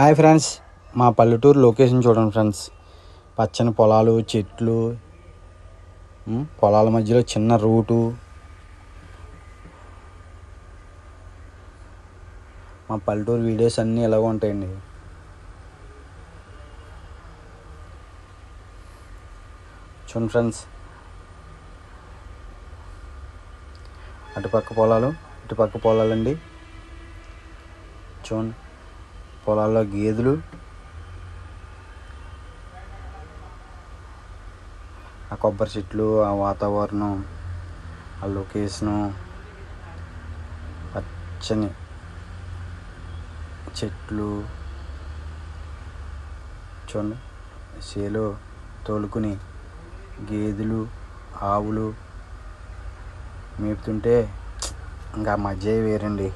Hi friends మా పల్లెటూరు location చూడండి ఫ్రెండ్స్ పచ్చని పొలాలు చెట్లు పొలాల మధ్యలో చిన్న రూటు మా పల్లెటూరు వీడియోస్ అన్నీ ఇలాగ ఉంటాయండి. చూడండి ఫ్రెండ్స్ అటుపక్క పొలాలు ఇటుపక్క పొలాలండి. చూడండి. పొలాల్లో గేదెలు ఆ కొబ్బరి చెట్లు ఆ వాతావరణం ఆ లొకేషను పచ్చని చెట్లు చూడండి చేలో తోలుకుని గేదెలు ఆవులు మేపుతుంటే ఇంకా మధ్య వేరండి.